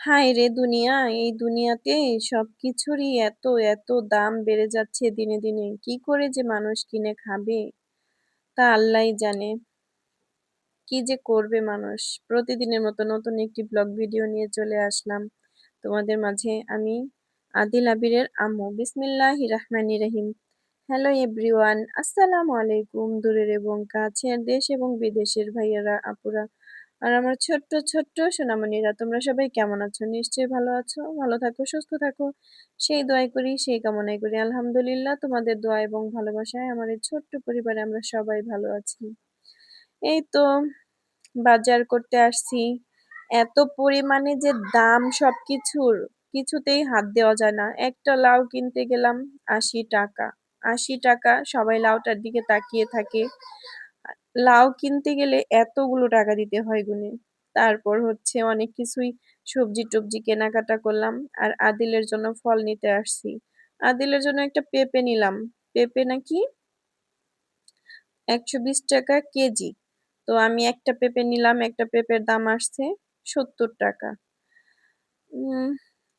হায় রে দুনিয়া! এই দুনিয়াতে সবকিছুরই এত, এত দাম বেড়ে যাচ্ছে দিনে, দিনে। কি করে যে মানুষ কিনে খাবে? তা আল্লাহই জানে। কি যে করবে মানুষ? প্রতিদিনের মতো নতুন একটি ব্লগ ভিডিও নিয়ে চলে আসলাম তোমাদের মাঝে আমি আদিল আবিরের আম্মু। বিসমিল্লাহির রাহমানির রহিম। হ্যালো এভরিওয়ান, আসসালামু আলাইকুম। দূরের এবং কাছের দেশ এবং বিদেশের ভাইয়ারা, আপুরা আর আমার ছোট্ট, ছোট্ট সোনামণিরা তোমরা সবাই কেমন আছো? নিশ্চয়ই ভালো আছো। ভালো থাকো, সুস্থ থাকো। সেই দোয়াই করি, সেই কামনাই করি। আলহামদুলিল্লাহ তোমাদের দোয়া এবং ভালোবাসায় আমার এই ছোট্ট পরিবারে আমরা সবাই ভালো আছি। এই তো বাজার করতে আসছি। এত পরিমাণে যে দাম সবকিছুর, কিছুতেই হাত দেওয়া যায় না। একটা লাউ কিনতে গেলাম আশি টাকা। আশি টাকা সবাই লাউটার দিকে তাকিয়ে থাকে। লাউ কিনতে গেলে এতগুলো টাকা দিতে হয় গুনে। তারপর হচ্ছে অনেক কিছুই সবজি-টবজি কেনাকাটা করলাম। আর আদিলের জন্য ফল নিতে আসছি। আদিলের জন্য একটা পেঁপে নিলাম। পেঁপে নাকি একশো বিশ টাকা কেজি। তো আমি একটা পেঁপে নিলাম। একটা পেঁপের দাম আসছে সত্তর টাকা।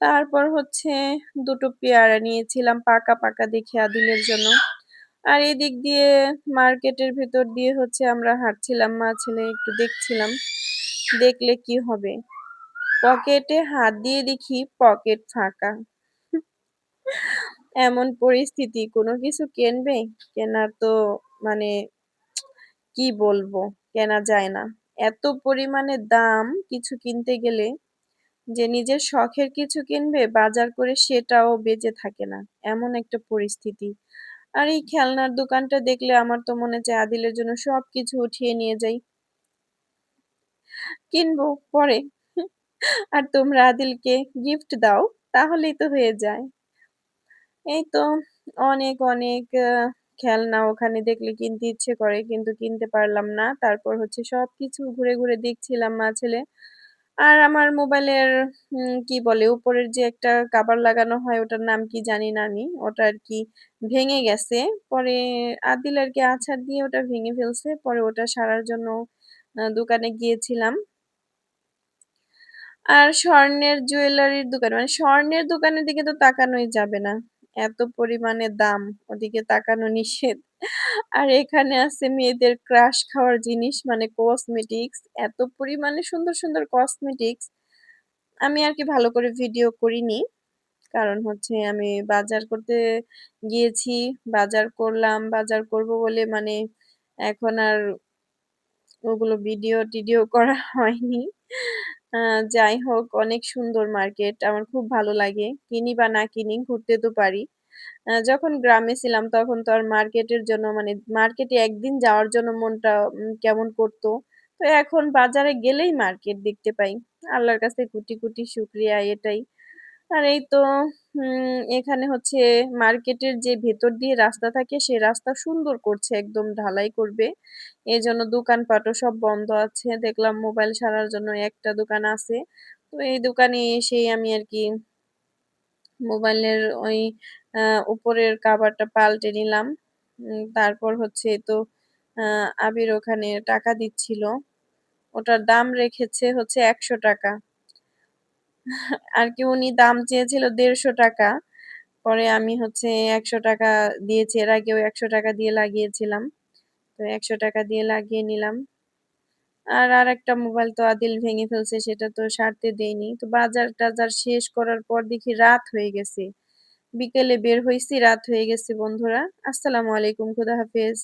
তারপর হচ্ছে দুটো পেয়ারা নিয়েছিলাম পাকা, পাকা দেখে আদিলের জন্য। আর এদিক দিয়ে মার্কেটের ভেতর দিয়ে হচ্ছে আমরা হাঁটছিলাম, মা ছেলে একটু দেখছিলাম। দেখলে কি হবে? পকেটে হাত দিয়ে দেখি পকেট ফাঁকা। এমন পরিস্থিতি, কোনো কিছু কেনবে? কেনার তো মানে কি বলব? কেনা যায় না। এত পরিমাণে দাম কিছু কিনতে গেলে যে নিজের শখের কিছু কিনবে, বাজার করে সেটাও বেঁচে থাকে না। এমন একটা পরিস্থিতি। আর এই খেলনার দোকানটা দেখলে আমার তো মনে চায় আদিলের জন্য সবকিছু উঠিয়ে নিয়ে যাই। কিনবো পরে। আর তোমরা আদিলকে গিফট দাও তাহলেই তো হয়ে যায়। এই তো অনেক, অনেক খেলনা ওখানে দেখলে কিনতে ইচ্ছে করে কিন্তু কিনতে পারলাম না। তারপর হচ্ছে সবকিছু ঘুরে, ঘুরে দেখছিলাম মা ছেলে। আর আমার মোবাইলের কি বলে, উপরের যে একটা কভার লাগানো হয়, ওটার নাম কি জানি না আমি। ওটা আরকি ভেঙে গেছে। পরে আদিল আরকি আছাড় দিয়ে ওটা ভেঙে ফেলছে। পরে ওটা সারার জন্য দোকানে গিয়েছিলাম। আর স্বর্ণের জুয়েলারির দোকান মানে স্বর্ণের দোকানের দিকে তো তাকানোই যাবে না। এত পরিমাণে দাম ওদিকে তাকানো নিষেধ। আর এখানে আছে মেয়েদের ক্রাশ খাওয়ার জিনিস মানে কসমেটিক্স। এত পরিমাণে সুন্দর, সুন্দর কসমেটিক্স আমি আর কি ভালো করে ভিডিও করিনি। কারণ হচ্ছে আমি বাজার করতে গিয়েছি, বাজার করলাম, বাজার করব বলে মানে এখন আর ওগুলো ভিডিও-টিডিও করা হয়নি। যাই হোক, অনেক সুন্দর মার্কেট। আমার খুব ভালো লাগে। কিনি বা না কিনি, ঘুরতে তো পারি। যখন গ্রামে ছিলাম, তখন তো আর মার্কেটের জন্য মানে মার্কেটে একদিন যাওয়ার জন্য মনটা কেমন করতো তো এখন বাজারে গেলেই মার্কেট দেখতে পাই। আল্লাহর কাছে কুটি কুটি শুকরিয়া এটাই। আর এই তো উম এখানে হচ্ছে মার্কেটের যে ভেতর দিয়ে রাস্তা থাকে, সে রাস্তা সুন্দর করছে, একদম ঢালাই করবে। এজন্য দোকানপাটও সব বন্ধ আছে। দেখলাম মোবাইল সারার জন্য একটা দোকান আছে। তো এই দোকানে এসেই আমি আর কি মোবাইলের ওই, আ, উপরের কভারটা পাল্টে নিলাম। উম, তারপর হচ্ছে তো, আ, আবির ওখানে টাকা দিচ্ছিল। ওটার দাম রেখেছে হচ্ছে একশো টাকা। আর কি উনি দাম চেয়েছিল দেড়শো টাকা। পরে আমি হচ্ছে একশো টাকা দিয়েছি। এর আগেও টাকা দিয়ে লাগিয়েছিলাম। তো টাকা দিয়ে লাগিয়ে নিলাম। আর আরেকটা মোবাইল তো আদিল ভেঙে ফেলছে সেটা তো সারতে দেইনি। তো বাজার-টাজার শেষ করার পর দেখি রাত হয়ে গেছে। বিকেলে বের হইছি রাত হয়ে গেছে বন্ধুরা। আসসালামু আলাইকুম, খুদা হাফেজ।